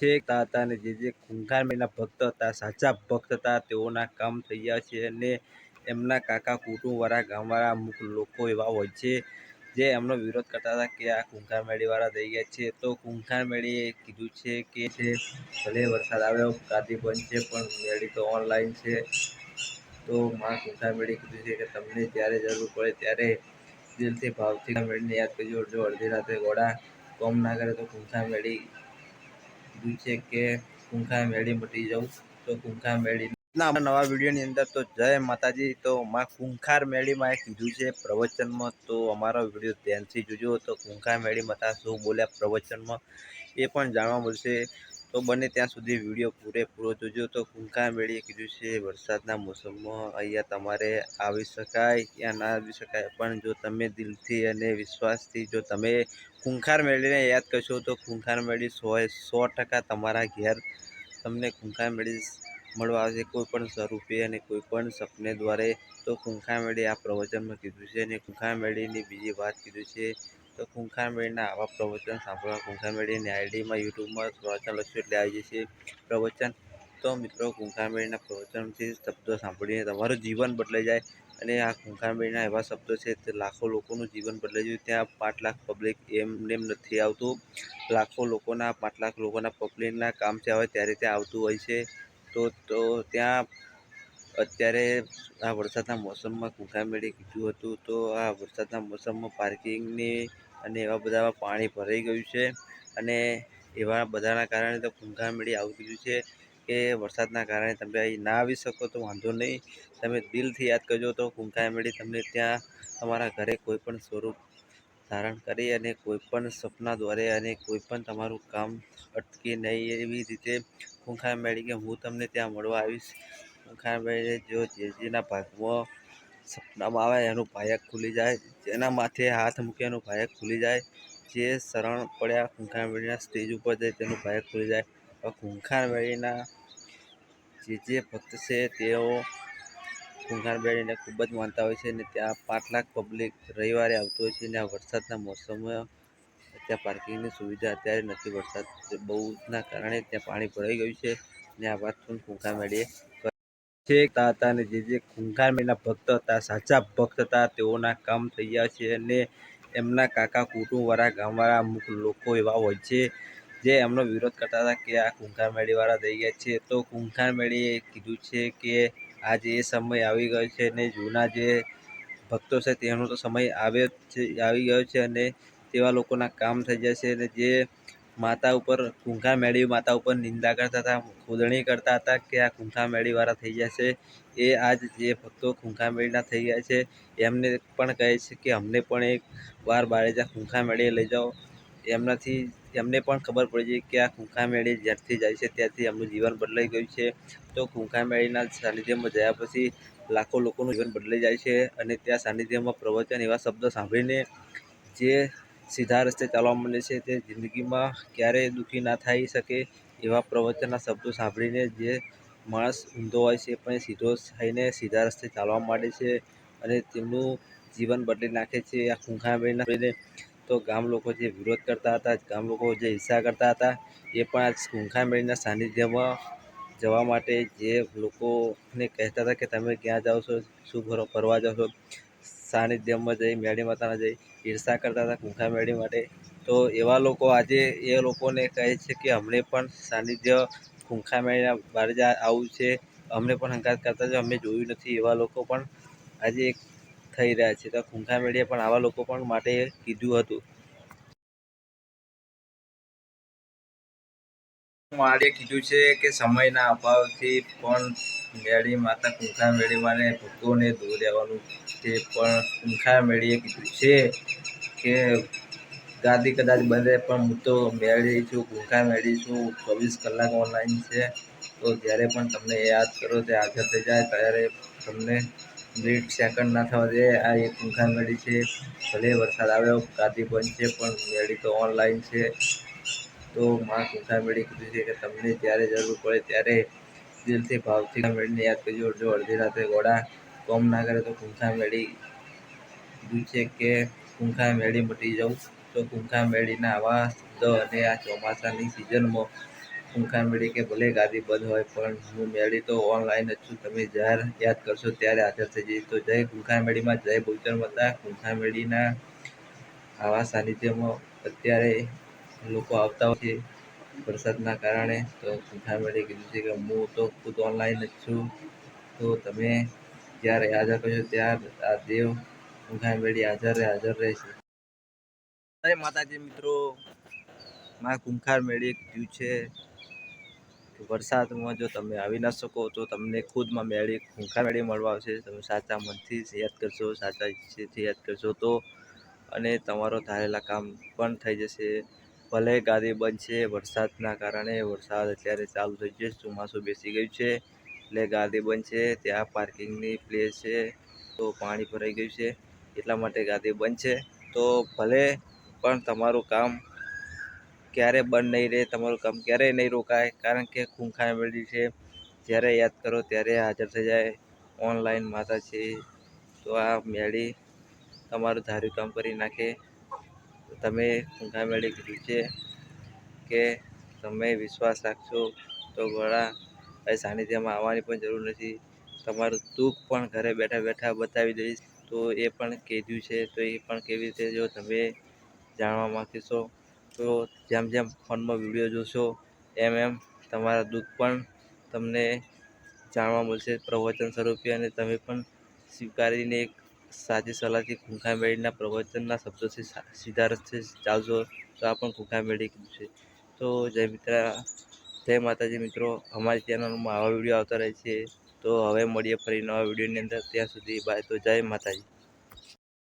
છેકતા હતા અને જે જે ખૂંખાર ભક્ત હતા, સાચા ભક્ત હતા, તેઓના કામ થઈ ગયા છે અને એમના કાકા કુટુંબવાળા ગામવાળા અમુક લોકો એવા હોય છે જે એમનો વિરોધ કરતા હતા કે આ ખૂંખાર મેળીવાળા થઈ ગયા છે. તો ખૂંખાર મેળીએ કીધું છે કે છે, ભલે વરસાદ આવ્યો કાદી બંધ છે, પણ મેળી તો ઓનલાઈન છે. તો માં ખૂંખાર મેળી કીધું છે કે તમને જ્યારે જરૂર પડે ત્યારે દિલથી ભાવથી મેળીને યાદ કરજો. જો અડધી રાતે ગોળા કોમ ના કરે તો ખૂંખાર મેળી કીધું છે કે કુંખા મેળી મટી જાઉં તો કુંખા મેળી ના નવા વિડીયોની અંદર તો જય માતાજી. તો માં કુંખાર મેળીમાં એ કીધું છે પ્રવચનમાં, તો અમારો વીડિયો ધ્યાનથી જોજો. તો કુંખા મેળી માતા શું બોલ્યા પ્રવચનમાં એ પણ જાણવા મળશે. તો બને ત્યાં સુધી વીડિયો પૂરેપૂરો જોજો. તો કુંકા મેળીએ કીધું છે, વરસાદના મોસમમાં અહીંયા તમારે આવી શકાય ત્યાં ના આવી શકાય. પણ જો તમે દિલથી અને વિશ્વાસથી, જો તમે ખૂંખાર મેળીને યાદ કરશો, તો ખૂંખાર મેળી સો સો ટકા તમારા ઘેર તમને ખૂંખાર મેળી મળવા આવશે. કોઈ પણ સ્વરૂપે અને કોઈ પણ સપને દ્વારે. તો ખૂંખાર મેળી આ પ્રવચનમાં કીધું છે અને ખૂંખાર મેળીની બીજી વાત કીધું છે તો ખૂંખાર આવા પ્રવચન સાંભળવા કુંખામેળીની આઈડીમાં યુટ્યુબમાં પ્રવચન લખ્યું એટલે આવી જશે પ્રવચન. તો મિત્રો ખૂંખાર પ્રવચનથી શબ્દો સાંભળીને તમારું જીવન બદલાઈ જાય અને આ ખૂંખાર એવા શબ્દો છે તે લાખો લોકોનું જીવન બદલાઈ જાય. ત્યાં પાંચ લાખ પબ્લિક એમને એમ નથી આવતું. લાખો લોકોના, પાંચ લાખ લોકોના પબ્લિકના કામ થયા હોય ત્યારે ત્યાં આવતું હોય છે. તો તો ત્યાં અત્યારે આ વરસાદના મોસમમાં કુંખામેળી કીધું હતું. તો આ વરસાદના મોસમમાં પાર્કિંગની અને એવા બધામાં પાણી ભરાઈ ગયું છે. અને એવા બધાના કારણે તો ખૂંખાર મેળી ગયું છે કે વરસાદના કારણે તમે અહીં ના આવી શકો તો વાંધો નહીં. તમે દિલથી યાદ કરજો તો ખૂંખાર મેળી તમને ત્યાં તમારા ઘરે કોઈ પણ સ્વરૂપ ધારણ કરી અને કોઈ પણ સપના દ્વારે અને કોઈ પણ તમારું કામ અટકે નહીં એવી રીતે ખૂંખાર મેળી કે હું તમને ત્યાં મળવા આવીશ. ખૂંખાર મેળે જો જેજીના ભાગમાં સપનામાં આવે, એનું ભાયક ખુલી જાય, જેના માથે હાથ મૂકે, એનું ભાયક ખુલી જાય. જે શરણ પડ્યા ખૂંખાર વેળીના સ્ટેજ ઉપર જાય, તેનું ભાયક ખુલી જાય. ખૂંખાર વેળીના જે જે ભક્ત છે, તેઓ ખૂંખાણ મેળીને ખૂબ જ માનતા હોય છે અને ત્યાં પાંચ લાખ પબ્લિક રવિવારે આવતો હોય છે. અને આ વરસાદના મોસમમાં ત્યાં પાર્કિંગની સુવિધા અત્યારે નથી, વરસાદ બહુના કારણે ત્યાં પાણી ભરાઈ ગયું છે. અને આ વાત પણ ખૂંખાર મેળીએ છેકતા હતા અને જે જે ખુંખાર મેળના ભક્ત હતા, સાચા ભક્ત હતા, તેઓના કામ થઈ ગયા છે અને એમના કાકા કુટુંબવાળા ગામવાળા અમુક લોકો એવા હોય છે જે એમનો વિરોધ કરતા હતા કે આ ખૂંખાર મેળીવાળા થઈ ગયા છે. તો ખૂંખાર મેળીએ કીધું છે કે આજે એ સમય આવી ગયો છે અને જૂના જે ભક્તો છે તેનો તો સમય આવ્યો છે, આવી ગયો છે અને તેવા લોકોના કામ થઈ જશે અને જે માતા ઉપર ખૂંખાર મેળવી, માતા ઉપર નિંદા કરતા હતા, ખોદણી કરતા હતા કે આ ખૂંખાર મેળીવાળા થઈ જશે એ આજ જે ભક્તો ખૂંખાર મેળીના થઈ ગયા છે, એમને પણ કહે છે કે અમને પણ એક વાર બારેજા ખૂંખાર મેળીએ લઈ જાઓ. એમનાથી એમને પણ ખબર પડી છે કે આ ખૂંખાર મેળી જ્યારથી જાય છે, ત્યારથી એમનું જીવન બદલાઈ ગયું છે. તો ખૂંખાર મેળીના સાનિધ્યમાં જયા પછી લાખો લોકોનું જીવન બદલાઈ જાય છે અને ત્યાં સાનિધ્યમાં પ્રવચન એવા શબ્દો સાંભળીને જે સીધા રસ્તે ચાલવા માંડે છે તે જિંદગીમાં ક્યારેય દુઃખી ના થઈ શકે એવા પ્રવચનના શબ્દો સાંભળીને જે માણસ ઊંધો હોય છે પણ સીધો થઈને સીધા રસ્તે ચાલવા માંડે છે અને તેમનું જીવન બદલી નાખે છે. આ ખૂંખાર મેળીના તો ગામ લોકો જે વિરોધ કરતા હતા, ગામ લોકો જે ઈર્ષા કરતા હતા, એ પણ આ મેળીના સાનિધ્યમાં જવા માટે જે લોકોને કહેતા હતા કે, તમે ક્યાં જાઓ છો? શું ફરો ફરવા જાઓ છો? સાનિધ્યમાં જઈ, મેળી માતાના જઈ, ઈર્ષા કરતા હતા કુંખા મેળી માટે. તો એવા લોકો આજે એ લોકોને કહે છે કે અમને પણ સાનિધ્ય કુંખા મેળીના બારે આવું છે. અમને પણ હંકાર કરતા છે અમે જોયું નથી. એવા લોકો પણ આજે થઈ રહ્યા છે. તો કુંખા મેળીએ પણ આવા લોકો પણ માટે કીધું હતું. મારે કીધું છે કે સમયના અભાવથી પણ મેળી માતા કુંખા મેળી માને ભક્તોને દૂર રહેવાનું છે, પણ કુંખા મેળીએ કીધું છે કે ગાદી કદાચ બને પણ હું તો મેળી છું, કુંખા મેળી છું, ચોવીસ કલાક ઓનલાઈન છે. તો જ્યારે પણ તમને યાદ કરો તે હાજર થઈ જાય, ત્યારે તમને મિનિટ સેકન્ડ ના થવા દે, આ એક કુંખા મેળી છે. ભલે વરસાદ આવ્યો, ગાદી બંધ છે, પણ મેળી તો ઓનલાઈન છે. તો માં ખૂંખાર કીધું છે કે તમને જ્યારે જરૂર પડે ત્યારે દિલથી ભાવથી મેળીને યાદ કરજો. જો અડધી રાતે ગોળા કોમ ના કરે તો કુંખા મેળી કીધું છે કે કુંખા મેળી મટી જાઉં તો કુંખા મેળીના આવા શબ્દો અને આ ચોમાસાની સિઝનમાં ખૂંખાર મેળી કે ભલે ગાદી બંધ હોય પણ હું મેળી તો ઓનલાઈન જ છું. તમે જ્યારે યાદ કરશો ત્યારે હાજર થઈ જઈશ. તો જય ખૂંખાર મેળીમાં જય બહુચર મતા ખૂંખાર મેળીના આવા સાનિધ્યમાં અત્યારે લોકો આવતા હોય છે વરસાદના કારણે, તો ખૂંખાર મેળીએ કીધું છે કે હું તો ખુદ ઓનલાઈન જ છું. તો તમે જ્યારે હાજર કરશો ત્યાર આ દેવ ખૂંખાર મેળી હાજર હાજર રહેશે. અરે માતાજી મિત્રો. માં કુંખાર મેળી કીધું છે. વરસાદમાં જો તમે આવી ના શકો તો તમને ખુદમાં મેળી ખૂંખાર મેળી મળવા આવશે. તમે સાચા મનથી યાદ કરશો, સાચા ઈચ્છેથી યાદ કરશો તો. અને તમારો ધારેલા કામ પણ થઈ જશે. ભલે ગાદી બંધ છે વરસાદના કારણે વરસાદ અત્યારે ચાલુ થઈ છે, ચોમાસું બેસી ગયું છે. એટલે ગાદી બંધ છે ત્યાં પાર્કિંગની પ્લેસ છે, તો પાણી ભરાઈ ગયું છે, એટલા માટે ગાદી બંધ છે તો ભલે પણ તમારું કામ ક્યારે બંધ નહીં રહે, તમારું કામ ક્યારેય નહીં રોકાય, કારણ કે ખૂંખાર મેળી છે. જ્યારે યાદ કરો ત્યારે હાજર થઈ જાય ઓનલાઈન માતા છે. તો આ મેળી તમારું ધાર્યું કામ કરી નાખે. તમે મેળી કીધું છે કે તમે વિશ્વાસ રાખશો તો ઘણા સાનિધ્યમાં આવવાની પણ જરૂર નથી. તમારું દુઃખ પણ ઘરે બેઠા બેઠા બતાવી દઈશ. તો એ પણ કીધું છે, તો એ પણ કેવી રીતે જો તમે જાણવા માગીશો, તો જેમ જેમ ફોનમાં વીડિયો જોશો, એમ એમ તમારા દુઃખ પણ તમને જાણવા મળશે. પ્રવચન સ્વરૂપે અને તમે પણ સ્વીકારીને એક સાચી સલાહથી ખૂંખામેળીના પ્રવચનના શબ્દોથી સીધા રસ્તે ચાલશો તો આ પણ ખૂંખા મેળી કીધું છે. તો જય મિત્ર, જય માતાજી મિત્રો, અમારી ચેનલમાં આવા વીડિયો આવતા રહે છે. તો હવે મળીએ ફરી નવા વિડીયોની અંદર. ત્યાં સુધી બાય. તો જય માતાજી.